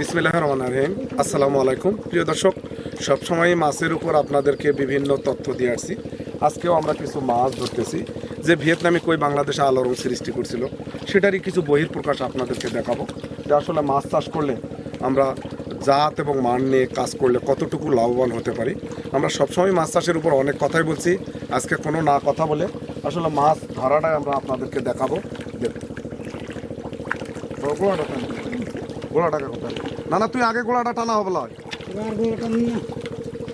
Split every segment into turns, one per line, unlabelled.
বিসমিল্লাহ রহমান রহিম। আসসালামু আলাইকুম। প্রিয় দর্শক সবসময় মাছের উপর আপনাদেরকে বিভিন্ন তথ্য দিয়ে আসছি। আজকেও আমরা কিছু মাছ ধরতেছি, যে ভিয়েতনামে কই বাংলাদেশে আলোড়ন সৃষ্টি করছিল, সেটারই কিছু বহির্প্রকাশ আপনাদেরকে দেখাবো। যে আসলে মাছ চাষ করলে আমরা জাত এবং মান নিয়ে কাজ করলে কতটুকু লাভবান হতে পারি। আমরা সবসময় মাছ চাষের উপর অনেক কথাই বলছি, আজকে কোনো না কথা বলে আসলে মাছ ধরাটাই আমরা আপনাদেরকে দেখাবো। দেখুন। গোড়াটা কোথায় না না তুই আগে গোড়াটা টানা হবে লয়।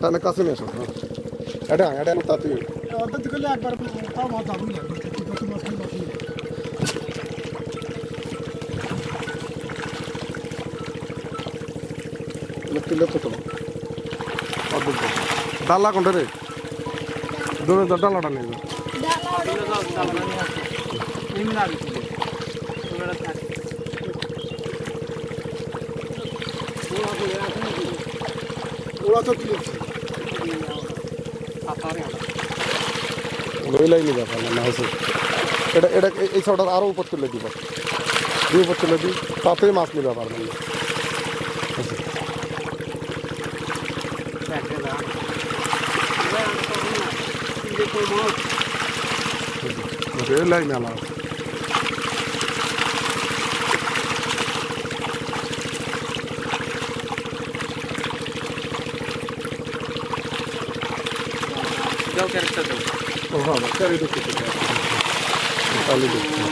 টানে কাছে নিয়ে এসো হ্যাঁ। এটা এটা তো অদ্ভুত ডালা কোনটা রে? দূরে যা ডালাটা নেই ওরা তো কি লইলাই নি ব্যাপার না হয়েছে এটা এটা এই- ছটার আরও উপর তুলে দিব দিয়ে উপর তুলে দিই তাতেই মাছ নিবে ব্যাপার মানে লইলাই মেলা ও বাবা চারি দেখতে তাহলে দেখছি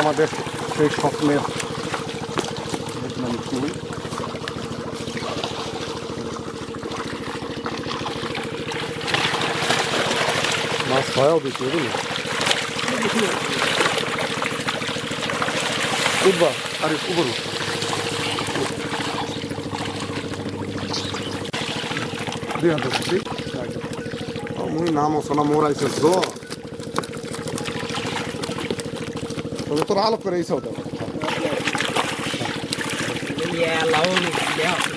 আমাদের সেই স্বপ্নের ভিয়েতনামি কুই মাছ হয়েও দিচ্ছে বুঝলি উঠবা আরে উপর উঠ। দুই হাতে দিচ্ছি মুই নাম সোনা মোর আইছে তো তবে তোর আলোক করে এইসব দেবো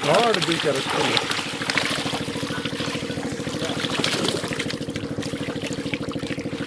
ঘর দুই চার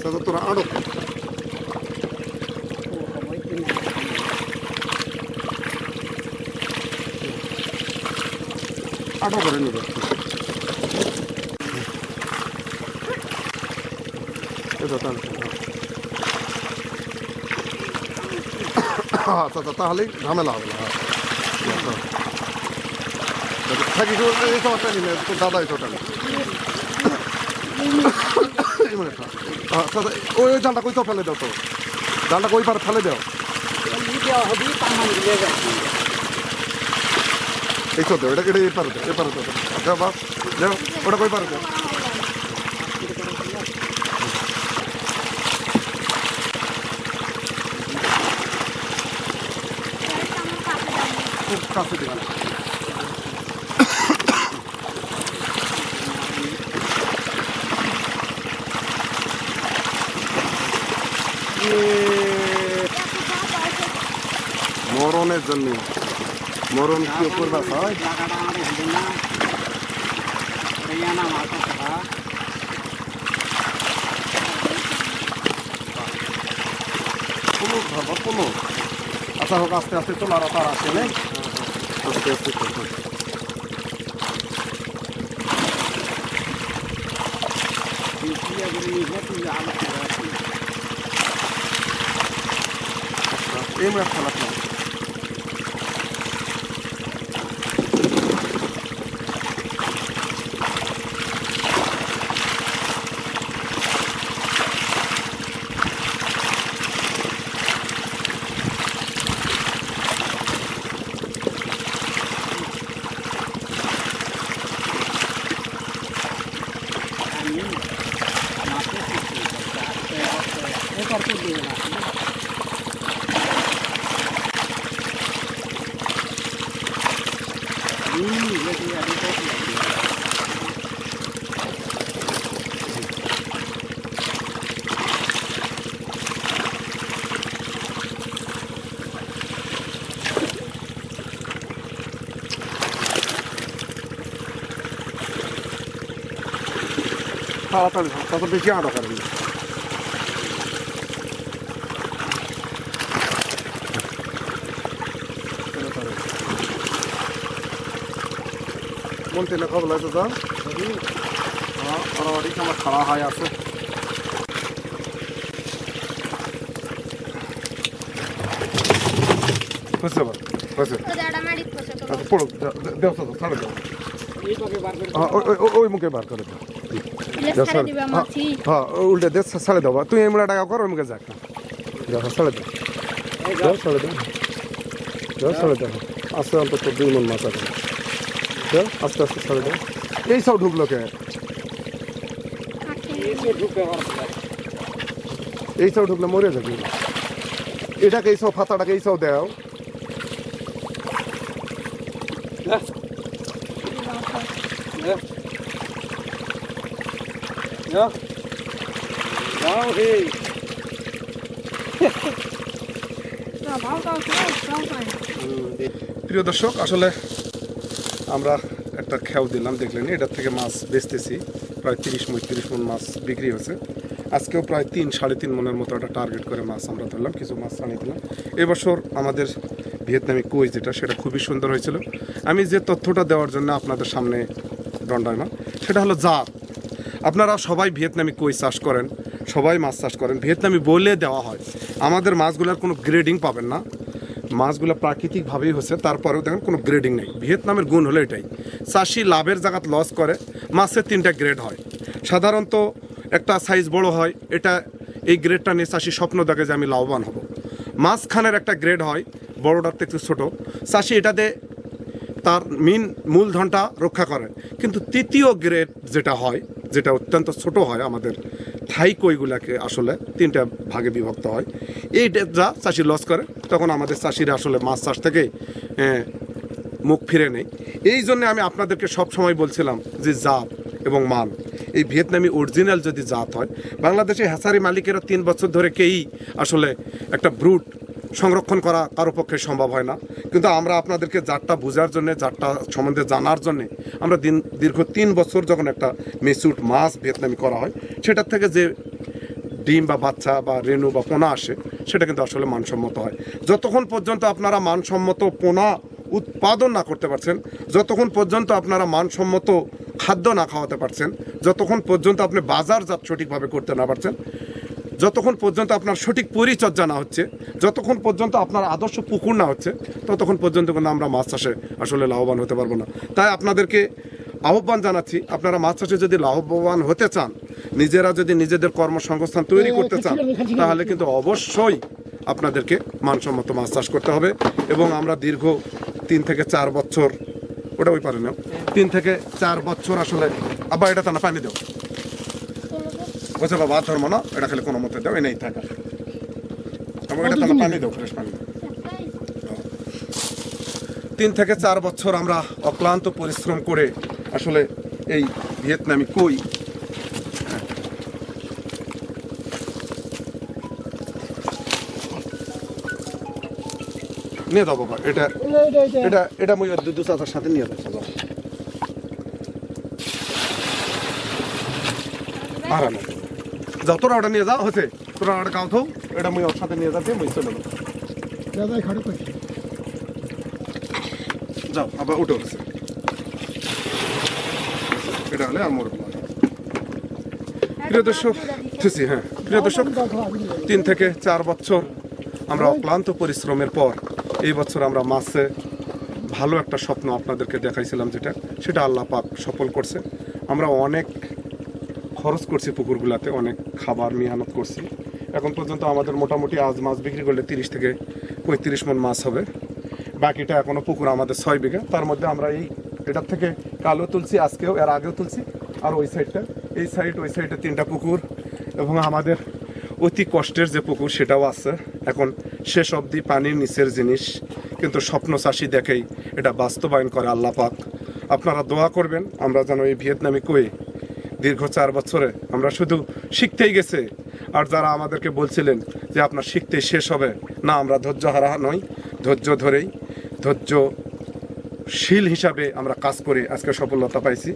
সাদা তোরা আড়ো আড়ো করে নিবে এটা টান আচ্ছা আচ্ছা তাহলেই ঝামেলা হবে না। থাকি এই সবটা নিলে তোর দাদা এই খা। আচ্ছা ওই ওই জালটা কই তো ফেলে দাও তো জালটা কই পারে ফেলে দাও এই তো দাও এটা এটা এই পারে দাও এই পারে দাও আচ্ছা বাস, যাও। ওটা কই পারে দাও কাছে দিবা না। মরণের জন্য মরণ কি করবা হয় আচ্ছা হোক আস্তে আস্তে তো লারা তার করতে একটু এই আমরা খারাপ না নেই আস্তে আস্তে করো। আচ্ছা, এই মাছ খালাস না তাড়াতাড়ি ধর, তত বেশি আড়া করেন না। মন তেলে খবর লাগছে তো হ্যাঁ বরাবরই আমার খাওয়া হয় আছে
মারি পয়সা তো
আচ্ছা পড়ো দেও তো ছাড়ে দাও। ওই- ওই- ওই- ওই মুখে বার করে দাও হ্যাঁ,
মাছি
হ্যাঁ উল্টে দে ছাড়ে দাও তুই এই মুলা টাকা কর ওই মুখে যাক। দেখো ছাড়ে দাও দাও ছাড়ে দাও দাও ছাড়ে দাও আস্তে অন্তত দুই মন মাছ আছে দাও আস্তে আস্তে ছাড়ে দাও। এই সব ঢুকলো কে? এই সব ঢুকলে মরে যাবি। এটাকে এই সব ফাতাটাকে এই সব দাও। প্রিয় দর্শক আসলে আমরা একটা খেয়াও দিলাম, দেখলেন, এটার থেকে মাছ বেচতেছি, প্রায় তিরিশ মন তিরিশ মন মাছ বিক্রি হয়েছে। আজকেও প্রায় তিন, সাড়ে তিন মনের মতো একটা টার্গেট করে মাছ আমরা ধরলাম, কিছু মাছ আনিয়ে দিলাম। এবছর আমাদের ভিয়েতনামি কই যেটা, সেটা খুবই সুন্দর হয়েছিল। আমি যে তথ্যটা দেওয়ার জন্য আপনাদের সামনে দণ্ডায়মান, সেটা হলো জাত। আপনারা সবাই ভিয়েতনামি কই চাষ করেন, সবাই মাছ চাষ করেন, ভিয়েতনামি বলে দেওয়া হয়। আমাদের মাছগুলোর কোনো গ্রেডিং পাবেন না। মাছগুলো প্রাকৃতিকভাবেই হচ্ছে তারপরেও দেখেন কোনো গ্রেডিং নেই। ভিয়েতনামের গুণ হলো এটাই। চাষি লাভের জায়গাত লস করে, মাছের তিনটা গ্রেড হয়। সাধারণত একটা সাইজ বড় হয়, এটা এই গ্রেডটা নিয়ে চাষি স্বপ্ন দেখে যে আমি লাভবান হব। মাঝখানের একটা গ্রেড হয়, বড়টার থেকে ছোটো। চাষি এটাতে তার মিন মূলধনটা রক্ষা করে। কিন্তু তৃতীয় গ্রেড যেটা হয় যেটা অত্যন্ত ছোট হয় আমাদের, থাই কইগুলাকে আসলে তিনটা ভাগে বিভক্ত হয়। এই যা চাষি লস করে, তখন আমাদের চাষিরা আসলে মাছ চাষ থেকে মুখ ফিরে নেই এই জন্য আমি আপনাদেরকে সব সময় বলছিলাম যে জাত এবং মান, এই ভিয়েতনামি অরিজিনাল যদি জাত হয়, বাংলাদেশে হ্যাসারি মালিকেরা তিন বছর ধরে কেই আসলে একটা ব্রুট সংরক্ষণ করা কারও পক্ষে সম্ভব হয় না। কিন্তু আমরা আপনাদেরকে জাতটা বোঝার জন্য, জাতটা সম্বন্ধে জানার জন্যে আমরা দিন, দীর্ঘ তিন বছর যখন একটা মেসুট মাছ ভিয়েতনামি করা হয়, সেটার থেকে যে ডিম বা বাচ্চা বা রেণু বা পোনা আসে, সেটা কিন্তু আসলে মানসম্মত হয়। যতক্ষণ পর্যন্ত আপনারা মানসম্মত পোনা উৎপাদন না করতে পারছেন, যতক্ষণ পর্যন্ত আপনারা মানসম্মত খাদ্য না খাওয়াতে পারছেন, যতক্ষণ পর্যন্ত আপনি বাজারজাত সঠিকভাবে করতে না পারছেন যতক্ষণ পর্যন্ত আপনার সঠিক পরিচর্যা না হচ্ছে যতক্ষণ পর্যন্ত আপনার আদর্শ পুকুর না হচ্ছে ততক্ষণ পর্যন্ত কিন্তু আমরা মাছ চাষে আসলে লাভবান হতে পারব না। তাই আপনাদেরকে আহ্বান জানাচ্ছি আপনারা মাছ চাষে যদি লাভবান হতে চান নিজেরা যদি নিজেদের কর্মসংস্থান তৈরি করতে চান তাহলে কিন্তু অবশ্যই আপনাদেরকে মানসম্মত মাছ চাষ করতে হবে এবং আমরা দীর্ঘ তিন থেকে চার বছর ওটা ওই পারে না তিন থেকে চার বছর আসলে আবার এটা তো না পানি দেও। বলছে বাবা ধর্ম না এটা খালি কোনো মতে দাও এনেই থাকা এবং এটা তাহলে পানি দাও ফ্রেশ পানি তিন থেকে চার বছর আমরা অক্লান্ত পরিশ্রম করে আসলে এই ভিয়েতনামি কই নিয়ে দাও বাবা এটা এটা এটা মুই দু দু চাচার সাথে নিয়ে যাচ্ছি বাবা আরাম যাও তোরা ওটা নিয়ে যাও হচ্ছে তোরা ওটা গাও থাও এটা মুই ওর সাথে নিয়ে যাচ্ছি মুই চলে যাব। যাও আবার উঠে উঠেছে এটা হলে আর প্রিয় দর্শক খুশি হ্যাঁ প্রিয় দর্শক তিন থেকে চার বছর আমরা অক্লান্ত পরিশ্রমের পর এই বছর আমরা মাসে ভালো একটা স্বপ্ন আপনাদেরকে দেখাইছিলাম যেটা সেটা আল্লাহ পাক সফল করছে। আমরা অনেক খরচ করছি পুকুরগুলাতে, অনেক খাবার মেহনত করছি। এখন পর্যন্ত আমাদের মোটামুটি আজ মাছ বিক্রি করলে তিরিশ থেকে পঁয়ত্রিশ মন মাছ হবে। বাকিটা এখনও পুকুর আমাদের ছয় বিঘা। তার মধ্যে আমরা এই এটার থেকে কালো তুলছি, আজকেও, এর আগেও তুলছি। আর ওই সাইডটা, এই সাইড, ওই সাইডে তিনটা পুকুর। এবং আমাদের অতি কষ্টের যে পুকুর, সেটাও আছে। এখন শেষ অবধি পানির নিচের জিনিস। কিন্তু স্বপ্ন চাষি দেখেই এটা বাস্তবায়ন করে আল্লাহ পাক। আপনারা দোয়া করবেন, আমরা যেন এই ভিয়েতনামি কই দীর্ঘ চার বছরে আমরা শুধু শিখতেই গেছে। আর যারা আমাদেরকে বলছিলেন যে আপনার শিখতে শেষ হবে, না, আমরা ধৈর্য হারা নয় ধৈর্য ধরেই, ধৈর্য শীল হিসাবে আমরা কাজ করে আজকে সফলতা পাইছি।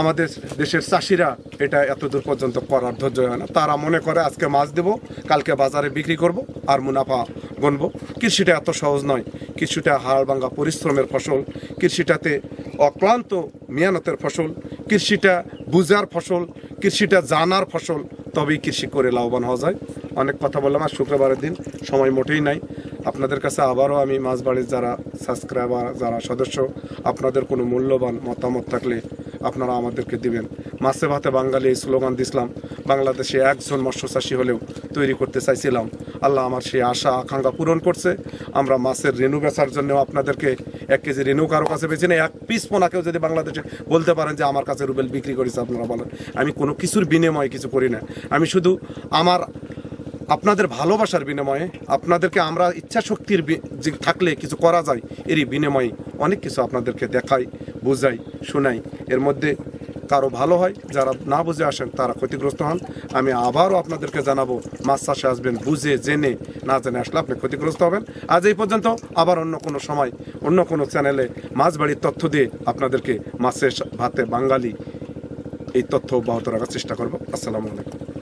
আমাদের দেশের চাষিরা এটা এত দূর পর্যন্ত করার ধৈর্য হয় না। তারা মনে করে, আজকে মাছ দেব, কালকে বাজারে বিক্রি করব, আর মুনাফা গণবো। কৃষিটা এত সহজ নয়। কৃষিটা হাড় ভাঙ্গা পরিশ্রমের ফসল কৃষিটাতে অক্লান্ত মেয়ানতের ফসল কৃষিটা বুঝার ফসল কৃষিটা জানার ফসল, তবেই কৃষি করে লাভবান হওয়া যায়। অনেক কথা বললাম, আর শুক্রবারের দিন সময় মোটেই নাই। আপনাদের কাছে আবারও আমি মাছবাড়ির যারা সাবস্ক্রাইবার যারা সদস্য, আপনাদের কোনো মূল্যবান মতামত থাকলে আপনারা আমাদেরকে দিবেন। মাছে ভাতে বাঙালি এই স্লোগান দিছিলাম, বাংলাদেশে একজন মৎস্য চাষী হলেও তৈরি করতে চাইছিলাম। আল্লাহ আমার সেই আশা, আকাঙ্ক্ষা পূরণ করছে। আমরা মাছের রেণু বেচার জন্য আপনাদেরকে এক কেজি রেণু কারও কাছে বেছে নেই, এক পিস পোনাকেও যদি বাংলাদেশে বলতে পারেন যে আমার কাছে রুবেল বিক্রি করেছে আপনারা বলেন। আমি কোনো কিছুর বিনিময়ে কিছু করি না। আমি শুধু আমার, আপনাদের ভালোবাসার বিনিময়ে, আপনাদেরকে আমরা ইচ্ছা শক্তির যে থাকলে কিছু করা যায়, এরই বিনিময়ে অনেক কিছু আপনাদেরকে দেখাই, বোঝাই, শোনাই। এর মধ্যে কারও ভালো হয়, যারা না বুঝে আসেন তারা ক্ষতিগ্রস্ত হন। আমি আবারও আপনাদেরকে জানাব, মাছ চাষে আসবেন বুঝে, জেনে, না জেনে আসলে আপনি ক্ষতিগ্রস্ত হবেন। আজ এই পর্যন্ত, আবার অন্য কোনো সময়, অন্য কোনো চ্যানেলে মাছ বাড়ির তথ্য দিয়ে আপনাদেরকে মাছের ভাতে বাঙালি এই তথ্য অব্যাহত রাখার চেষ্টা করব। আসসালামু আলাইকুম।